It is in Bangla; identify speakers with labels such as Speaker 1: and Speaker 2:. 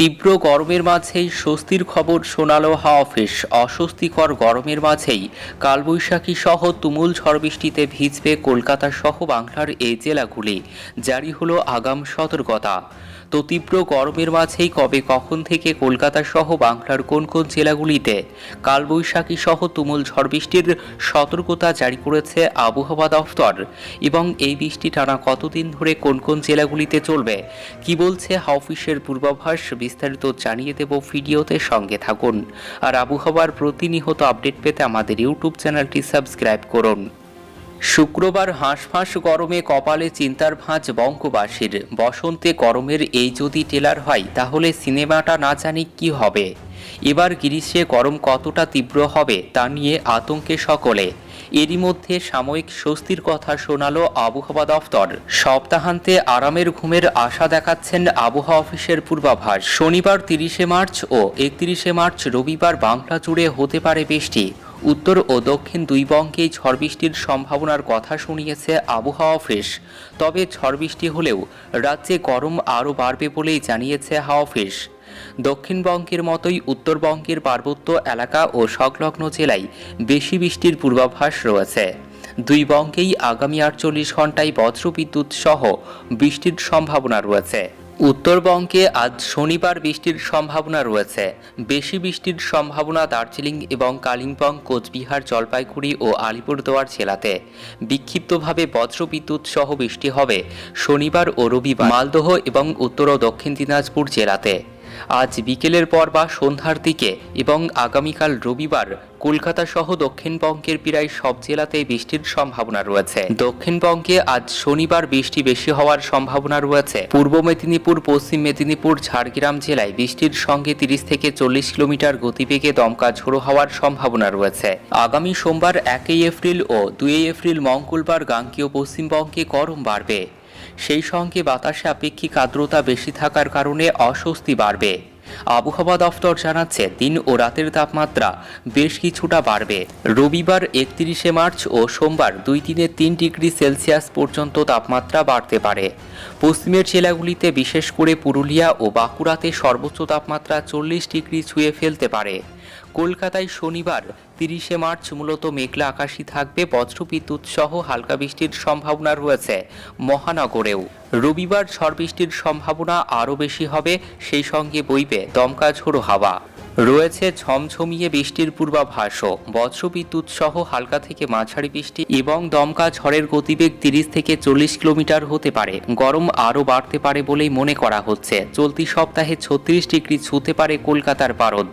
Speaker 1: তীব্র গরমের মাঝেই স্বস্তির খবর শোনালো হাওয়া অফিস। অস্বস্তিকর গরমের মাঝেই কালবৈশাখী সহ তুমুল ঝড় বৃষ্টিতে ভিজবে কলকাতা সহ বাংলার এই জেলাগুলি। জারি হলো আগাম সতর্কতা। তো তীব্র গরমের মাঝেই কবে কখন থেকে কলকাতা সহ বাংলার কোন কোন জেলাগুলিতে কালবৈশাখী সহ তুমুল ঝড় বৃষ্টির সতর্কতা জারি করেছে আবহাওয়া দফতর? এবং এই বৃষ্টি টানা কতদিন ধরে কোন কোন জেলাগুলিতে চলবে? কি বলছে হাউফিসের পূর্বাভাস? বিস্তারিত জানিয়ে দেব ভিডিওতে সঙ্গে থাকুন। আর আবহাওয়ার প্রতিনিয়ত আপডেট পেতে আমাদের ইউটিউব চ্যানেলটি সাবস্ক্রাইব করুন। শুক্রবার হাঁসফাঁস গরমে কপালে চিন্তার ভাঁজ বঙ্গবাসীর। বসন্তে গরমের এই যদি টেলার হয়, তাহলে সিনেমাটা না জানি কি হবে। এবার গ্রীষ্মে গরম কতটা তীব্র হবে, তা নিয়ে আতঙ্কে সকলে। এরই মধ্যে সাময়িক স্বস্তির কথা শোনালো আবহাওয়া দফতর। সপ্তাহান্তে আরামের ঘুমের আশা দেখাচ্ছেন আবহাওয়া অফিসের পূর্বাভাস। শনিবার তিরিশে মার্চ ও একত্রিশে মার্চ রবিবার বাংলা জুড়ে হতে পারে বৃষ্টি। উত্তর ও দক্ষিণ দুই বঙ্গেই ঝড় বৃষ্টির সম্ভাবনার কথা শুনিয়েছে আবহাওয়া অফিস। তবে ঝড় বৃষ্টি হলেও রাজ্যে গরম আরও বাড়বে বলেই জানিয়েছে হাওয়া অফিস। দক্ষিণবঙ্গের মতোই উত্তরবঙ্গের পার্বত্য এলাকা ও সংলগ্ন জেলায় বেশি বৃষ্টির পূর্বাভাস রয়েছে। দুই বঙ্গেই আগামী আটচল্লিশ ঘন্টায় বজ্রবিদ্যুৎ সহ বৃষ্টির সম্ভাবনা রয়েছে। উত্তরবঙ্গে আজ শনিবার বৃষ্টির সম্ভাবনা রয়েছে। বেশি বৃষ্টির সম্ভাবনা দার্জিলিং এবং কালিম্পং, কোচবিহার, জলপাইগুড়ি ও আলিপুরদুয়ার জেলাতে। বিক্ষিপ্তভাবে বজ্রবিদ্যুৎ সহ বৃষ্টি হবে শনিবার ও রবিবার মালদহ এবং উত্তর ও দক্ষিণ দিনাজপুর জেলাতে। আজ বিকেলের পর বা সন্ধ্যার দিকে এবং আগামীকাল রবিবার কলকাতা সহ দক্ষিণবঙ্গের প্রায় সব জেলাতেই বৃষ্টির সম্ভাবনা রয়েছে। দক্ষিণবঙ্গে আজ শনিবার বৃষ্টি বেশি হওয়ার সম্ভাবনা রয়েছে। পূর্ব মেদিনীপুর, পশ্চিম মেদিনীপুর, ঝাড়গ্রাম জেলায় বৃষ্টির সঙ্গে তিরিশ থেকে চল্লিশ কিলোমিটার গতিবেগে দমকা ঝোড়ো হওয়ার সম্ভাবনা রয়েছে। আগামী সোমবার একই এপ্রিল ও দুই এপ্রিল মঙ্গলবার গাঙ্গীয় পশ্চিমবঙ্গে গরম বাড়বে। সেই সঙ্গে বাতাসে আপেক্ষিক আর্দ্রতা বেশি থাকার কারণে অস্বস্তি বাড়বে। আবহাওয়া দফতর জানাচ্ছে, দিন ও রাতের তাপমাত্রা বেশ কিছুটা বাড়বে। রবিবার একত্রিশে মার্চ ও সোমবার দুই দিনে তিন ডিগ্রি সেলসিয়াস পর্যন্ত তাপমাত্রা বাড়তে পারে। পশ্চিমের জেলাগুলিতে বিশেষ করে পুরুলিয়া ও বাঁকুড়াতে সর্বোচ্চ তাপমাত্রা চল্লিশ ডিগ্রি ছুঁয়ে ফেলতে পারে। কলকাতায় শনিবার তিরিশে মার্চ মূলত মেঘলা আকাশই থাকবে, বজ্রবিদ্যুৎ সহ হালকা বৃষ্টির সম্ভাবনা রয়েছে মহানগরেও। রবিবার ঝড় বৃষ্টির সম্ভাবনা আরও বেশি হবে, সেই সঙ্গে বইবে দমকা ঝোড়ো হাওয়া। রয়েছে ঝমঝমিয়ে বৃষ্টির পূর্বাভাসও বজ্রবিদ্যুৎ সহ হালকা থেকে মাঝারি বৃষ্টি এবং দমকা ঝড়ের গতিবেগ তিরিশ থেকে চল্লিশ কিলোমিটার হতে পারে। গরম আরও বাড়তে পারে বলেই মনে করা হচ্ছে। চলতি সপ্তাহে ছত্রিশ ডিগ্রি ছুঁতে পারে কলকাতার পারদ